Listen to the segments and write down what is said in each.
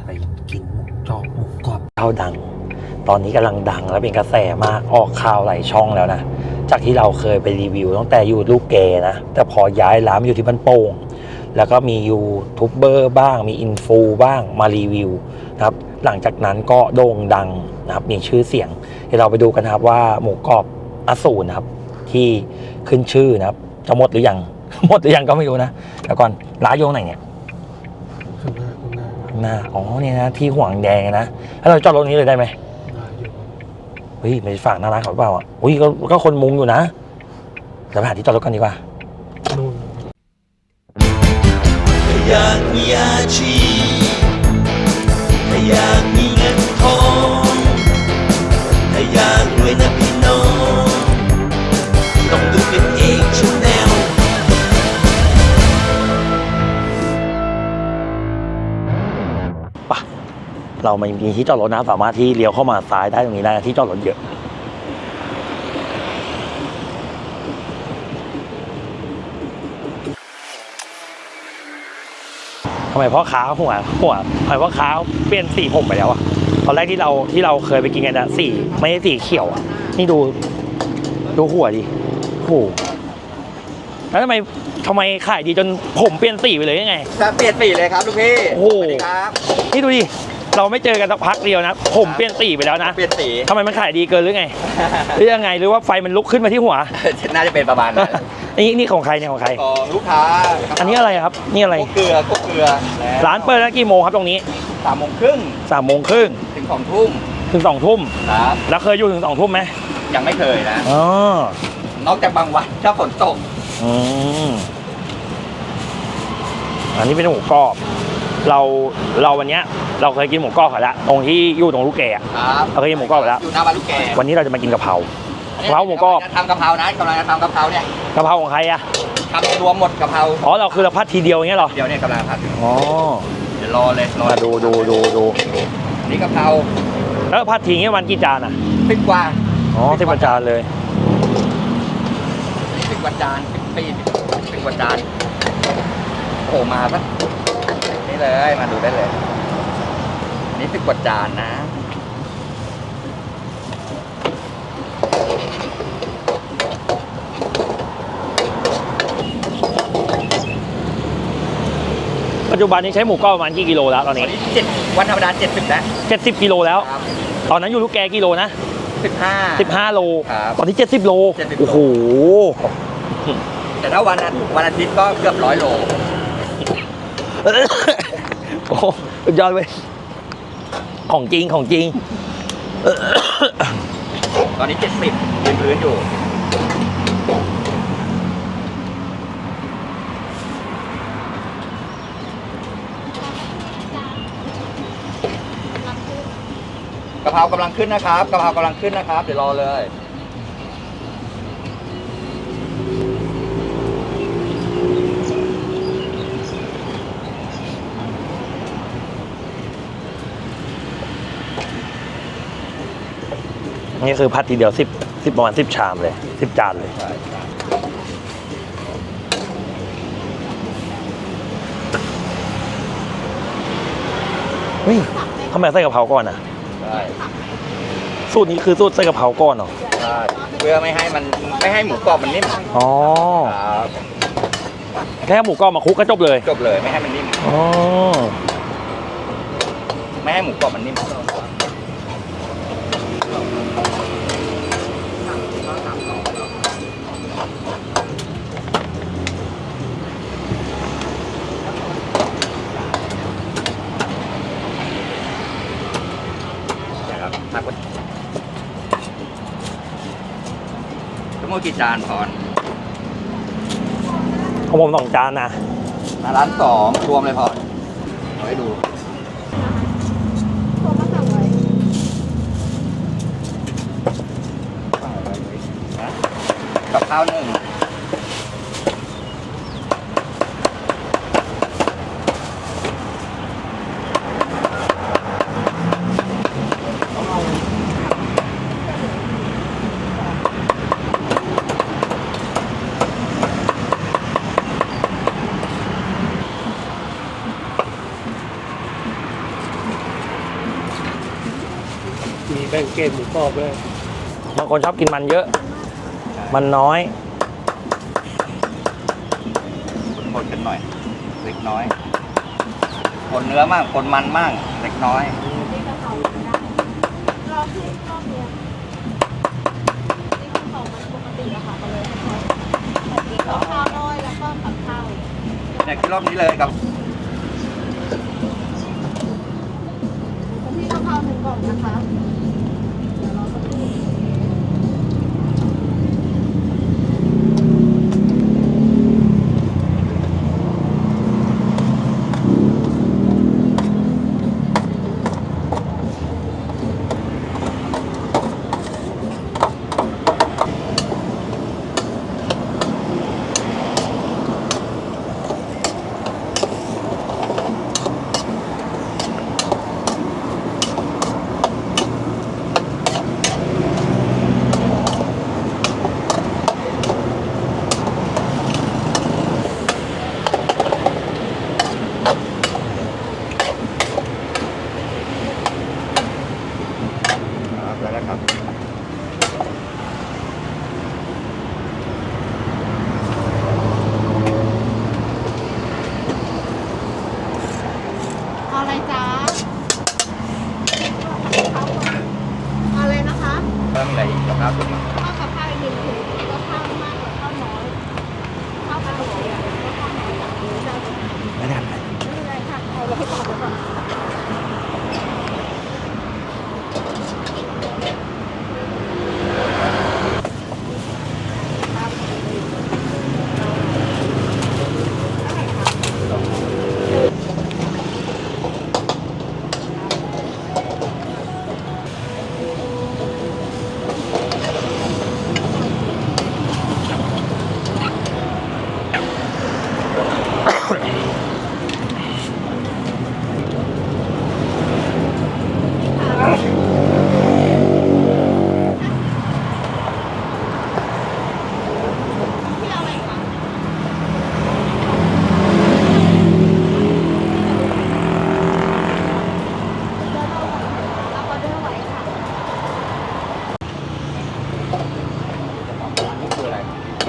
จะไปกินจอกหมูกรอบข้าวดัง ตอนนี้กำลังดังและเป็นกระแสมากออกข่าวหลายช่องแล้วนะ จากที่เราเคยไปรีวิวตั้งแต่อยู่ลูกเกนะ แต่พอย้ายร้านมอยู่ที่บ้านโป่งแล้วก็มียูทูบเบอร์บ้างมีอินฟูบ้างมารีวิวนะครับหลังจากนั้นก็โด่งดังนะครับมีชื่อเสียงเดี๋ยวเราไปดูกันนะครับว่าหมูกรอบอสูรนะครับ ที่ขึ้นชื่อนะครับจะหมดหรือยังหมดหรือยังก็ไม่รู้นะเดี๋ยวก่อนร้านอยู่ตรงไหนเนี่ย ข้างหน้าข้าง หน้าข้างหน้า อ๋อเนี่ยนะที่ห่วงแดงนะถ้าเราจอดรถนี้เลยได้ไหมได้อยู่เฮ้ยไปฝากหน้าร้านเขาหรือเปล่าอะอุ้ยก็ก็คนมุงอยู่นะเดี๋ยวไปหาที่จอดรถกันดีกว่านู่นถ้าอยากมีอาชีพถ้าอยาก เรามันมีที่จอดรถนะสามารถที่เลี้ยวเข้ามาซ้ายได้ตรงนี้ได้นะที่จอดรถเยอะ ทำไมพ่อค้าหัวหัวทำไมพ่อค้าเปลี่ยนสีผมไปแล้วอะตอนแรกที่เราที่เราเคยไปกินกันอะสีไม่ใช่สีเขียวอะนี่ดูดูหัวดิโอ้โหแล้วทำไมทำไมขายดีจนผมเปลี่ยนสีไปเลยยังไงถ้าเปลี่ยนสีเลยครับลูกพี่โอ้โห สวัสดีครับ นี่ดูดิ เราไม่เจอกันสักพักเดียวนะผมเปลี่ยนสีไปแล้วนะเปลี่ยนสีทำไมมันขายดีเกินหรือไงหรือยังไงหรือว่าไฟมันลุกขึ้นมาที่หัว น่าจะเป็นประมาณนั้นนี่นี่ของใครเนี่ยของใครของลูกค้า อันนี้อะไรครับ นี่อะไรพวกเกลือพวกเกลือแล้วร้านเปิดแล้วกี่โมงครับตรงนี้สามโมงครึ่งสามโมงครึ่งถึงสองทุ่มถึงสองทุ่มครับแล้วเคยอยู่ถึงสองทุ่มไหมยังไม่เคยนะอ๋อนอกจากบางวันถ้าฝนตกอืมอันนี้เป็นหมูกรอบ เราเราวันเนี้ยเราเคยกินหมูกรอบเขาแล้วตรงที่อยู่ตรงลูกแกะครับเราเคยกินหมูกรอบไปแล้ว อยู่หน้าบ้านลูกแกวันนี้เราจะมากินกะเพรา กะเพราหมูกรอบจะทำกะเพรานะกำลังจะทำกะเพราเนี่ยกะเพราของใครอะทำรวมหมดกะเพราอ๋อเราคือเราพัดทีเดียวอย่างเงี้ยเหรอเดี๋ยวเนี่ยกำลังผัดอยู่อ๋อเดี๋ยวรอเลยรอมาดูดูดูดูอันนี่กะเพราแล้วพัดทีงี้วันกี่จานอะสิบกว่าอ๋อที่ประจานเลย สิบกว่าจานสิบปีสิบกว่าจานโอ้มาปะนี่ เลย มาดูได้เลยอันนี่สิบกว่าจานนะปัจจุบันนี้ใช้หมูกรอบประมาณกี่กิโลแล้วตอนวันี้นนี้เจ็ดวันธรรมดาเจ็ดสิบนะ70 กิโลแล้ว ครับตอนนั้นอยู่ลูกแกกิโลนะ สิบห้า 15 โล ครับตอนนี้ 70 โล 70 โอ้โห แต่ถ้าวันอาทิตย์วันอาทิตย์ก็เกือบร้อยโล โอ้สุดยอดเว้ยของจริงของจริง ตอนนี้เจ็ดสิบยืนพื้นอยู่ กะเพรากำลังขึ้นนะครับ กะเพรากำลังขึ้นนะครับ เดี๋ยวรอเลย นี่คือพัดทีเดียว10 10ประมาณ10ชามเลย10จานเลยเฮ้ยทำไมใส่กะเพราก่อนอะ ใช่สูตรนี้คือสูตรใส่กะเพราก่อนเหรอ ใช่เพื่อไม่ให้มันไม่ให้หมูกรอบมันนิ่มอ๋อ ครับแค่หมูกรอบมาคลุกก็จบเลย จบเลยไม่ให้มันนิ่ม อ๋อ ไม่ให้หมูกรอบมันนิ่ม นะครับพักไว้ทั้ง หมดกี่จานพรของผมสองจานนะร้านสองรวมเลยพรเอาให้ดู กณฑ์หมูกรอบด้วยบางคนชอบกินมันเยอะ มันน้อยคนกันหน่อย เล็กน้อยคนเนื้อมากคนมันมากเล็กน้อยนี่กะเพราได้รอบที่รอบเนี้ยนี่กะเพรามันปกติอะค่ะก็เลยให้เขามีข้าวข้าวน้อยแล้วก็กับข้าวเนี่ยคิดรอบนี้เลยกับพี่กะเพราหนึ่งกล่องนะคะ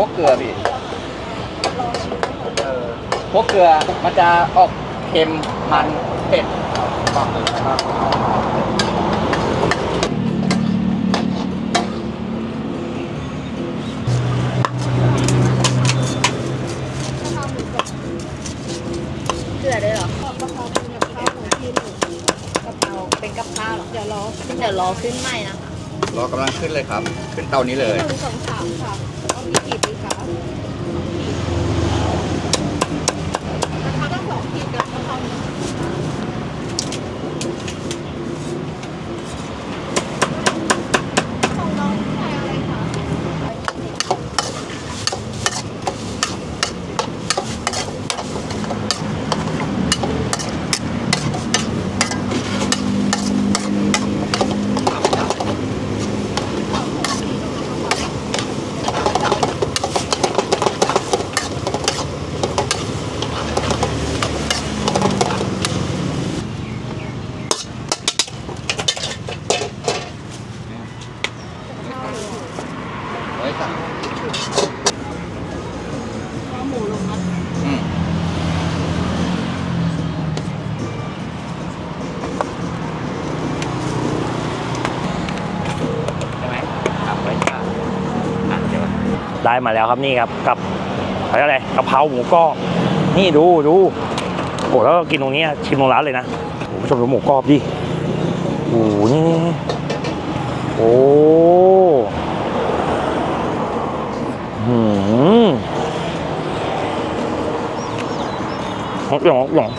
วกเกลือพี่เออพวกเกลือมันจะออกเค็มมันเผ็ดบอกเลยนะครับเกลือได้เหรอกะเพราเป็นกับข้าวหมูที่หนึ่งกะเพราเป็นกับข้าวเหรอเดี๋ยวรอเดี๋ยวรอขึ้นใหม่นะคะ รอกำลังขึ้นเลยครับ ขึ้นเตานี้เลย หนึ่งสองสามค่ะเอามีกี่ดีคะกะเพราต้องสองขีดกับกะเพราหนึ่งของน้องใส่อะไรคะ ไว้สั่ง เอาหมูลงมา อืมใช่ไหมครับไว้จ้าอะเดี๋ยว ได้มาแล้วครับนี่ครับกับอะไรกะเพราหมูกรอบนี่ดูดูโอ้แล้วก็กินตรงนี้ชิมตรงร้านเลยนะผู้ชมดูหมูกรอบดิโอ้โหนี่โอ้หืมหยองหยอง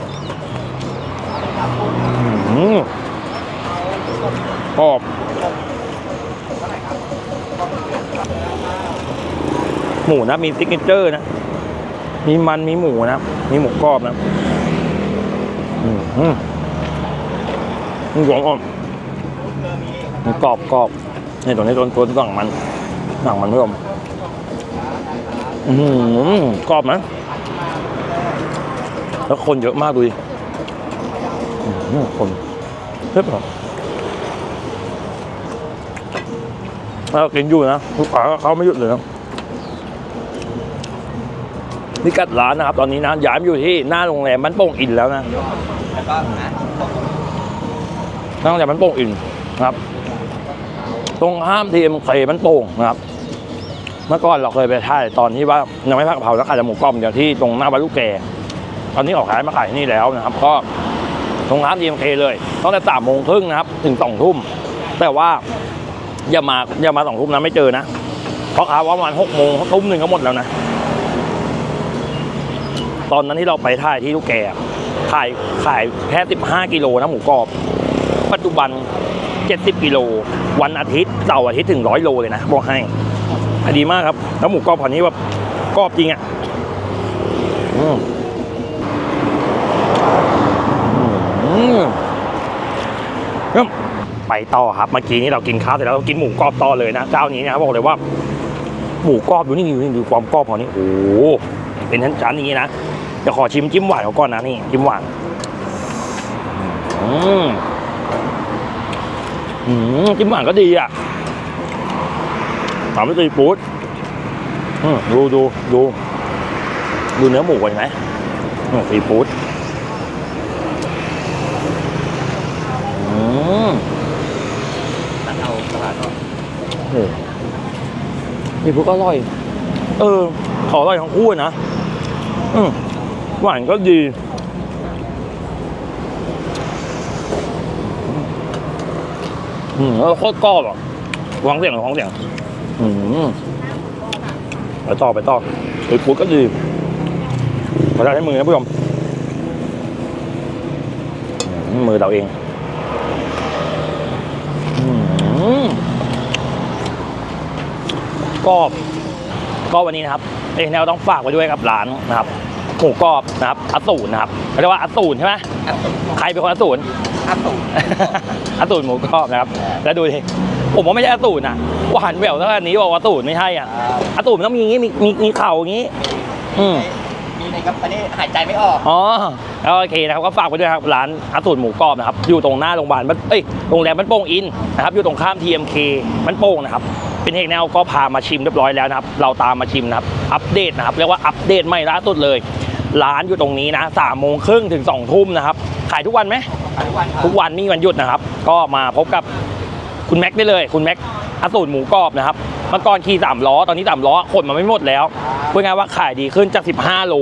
หืมกรอบ ห มูนะ มีซิกเนเจอร์นะ มีมันมีหมูนะ มีหมูกรอบนะอืมอืมมันหวานอ่อนมันกรอบกรอบนี่ตัวนี้ตัวตัวหนังมันหนังมันเพิ่มอืมกรอบนะ แล้วคนเยอะมากดูดิอืมคนเพียบเลยเรากินอยู่นะลูกค้าเขาไม่หยุดเลยนะ พิกัดร้านนะครับ ตอนนี้นะย้ายมาอยู่ที่หน้าโรงแรมบ้านโป่งอินแล้วนะแล้วก็นะหน้าโรงแรมบ้านโป่งอินนะครับ ตรงข้ามทีเอ็มเคบ้านโป่งนะครับ เมื่อก่อนเราเคยไปถ่ายตอนที่ว่ายังไม่ผักเพราแล้วขายแต่หมูกรอบเดียวที่ตรงหน้าบ้านลูกแกตอนนี้ออกขายมาขายที่นี่แล้วนะครับ ก็ตรงร้านทีเอ็มเคเลยตั้งแต่สามโมงครึ่งนะครับ ถึงสองทุ่มแต่ว่าอย่ามาอย่ามาสองทุ่มนะไม่เจอนะเพราะค้าว่าประมาณหกโมงทุ่มหนึ่งก็หมดแล้วนะ ตอนนั้นที่เราไปถ่ายที่ลูกแกอะขายขายแค่สิบห้ากิโลนะหมูกรอบ ปัจจุบันเจ็ดสิบกิโล วันอาทิตย์เสาร์อาทิตย์ถึงร้อยโลเลยนะบอกให้อะดีมากครับ แล้วหมูกรอบผ่อนนี้แบบกรอบจริงอะไปต่อครับเมื่อกี้นี้เรากินข้าวเสร็จแล้วเรากินหมูกรอบต่อเลยนะเจ้านี้นะบอกเลยว่าหมูกรอบดูนี่ดูนี่ดูความกรอบของนี่โอ้โหเป็นชั้นๆอย่างนี้นะ จะขอชิมจิ้มหวานเขาก่อนนะนี่จิ้มหวานอืมอืมจิ้มหวานก็ดีอะตามด้วยซีฟู้ดอืมดูดูดูดูเนื้อหมูก่อนเห็นไหมอืมซีฟู้ดอืมตัดเอาสลัดออกโอ้ซีฟู้ดก็อร่อย เออขออร่อยทั้งคู่นะ อืม หวานก็ดีอืมแล้วโคตรกรอบอะวางเสียงหรือวางเสียง อืมไปต่อไปต่อไอ้ปุ๊ดก็ดีขอได้ให้มือนะผู้ชมมือเราเองอืมกรอบก็วันนี้นะครับเอ้ยแนวต้องฝากไว้ด้วยกับร้านนะครับ หมูกรอบนะครับอสูรนะครับเขาเรียกว่าอสูรใช่ไหมอัดตุ่ใครเป็นคนอสูรอัดตุ่อสูรหมูกรอบนะครับ แล้วดูดิผมว่าไม่ใช่อสูรนะหวานแหววเท่านี้บอกว่าอสูรไม่ใช่อะอสูรมันต้องมีอย่างงี้มีมีมีเข่าอย่างงี้ อืมมีในครับอันนี้หายใจไม่ออกอ๋อแล้วโอเคนะครับก็ฝากไว้ด้วยครับร้านอาสูรหมูกรอบนะครับอยู่ตรงหน้าโรงพยาบาลบ้านเอ้ยโรงแรมบ้านโป่งอินนะครับอยู่ตรงข้าม TMK บ้านโป่งนะครับเป็นเอกแนวก็พามาชิมเรียบร้อยแล้วนะครับ เราตามมาชิมนะครับ อัปเดตนะครับ เรียกว่าอัปเดตใหม่ล่าสุดเลย ร้านอยู่ตรงนี้นะสามโมงครึ่งถึงสองทุ่มนะครับ ขายทุกวันไหมทุกวันครับทุกวันไม่มีวันหยุดนะครับ ก็มาพบกับคุณแม็กซ์ได้เลย คุณแม็กซ์อสูรหมูกรอบนะครับเมื่อก่อนขี่สามล้อตอนนี้สามล้อขนมาไม่หมดแล้วพูดง่ายๆว่าขายดีขึ้นจาก15โล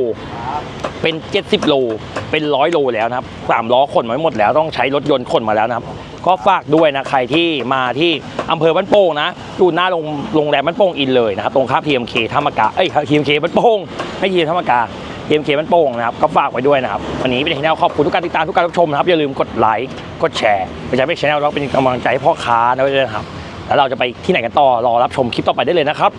เป็น 70 โล เป็นร้อยโลแล้วนะครับสามล้อขนมาไม่หมดแล้วต้องใช้รถยนต์ขนมาแล้วนะครับ ก็ฝากด้วยนะใครที่มาที่อำเภอบ้านโป่งนะอยู่หน้าโรงโรงแรมบ้านโป่งอินเลยนะครับตรงข้าม TMK ธรรมกาเอ้ย TMK บ้านโป่งไม่ทีมธรรมกา MK มันโป่งนะครับก็ฝากไว้ด้วยนะครับวันนี้เป็นที่แนวขอบคุณทุกการติดตามทุกการรับชมนะครับอย่าลืมกดไลค์กดแชร์ไปใช้เป็นชแนลแล้วเป็นกำลังใจให้พ่อค้านะด้วยนะครับแล้วเราจะไปที่ไหนกันต่อรอรับชมคลิปต่อไปได้เลยนะครับ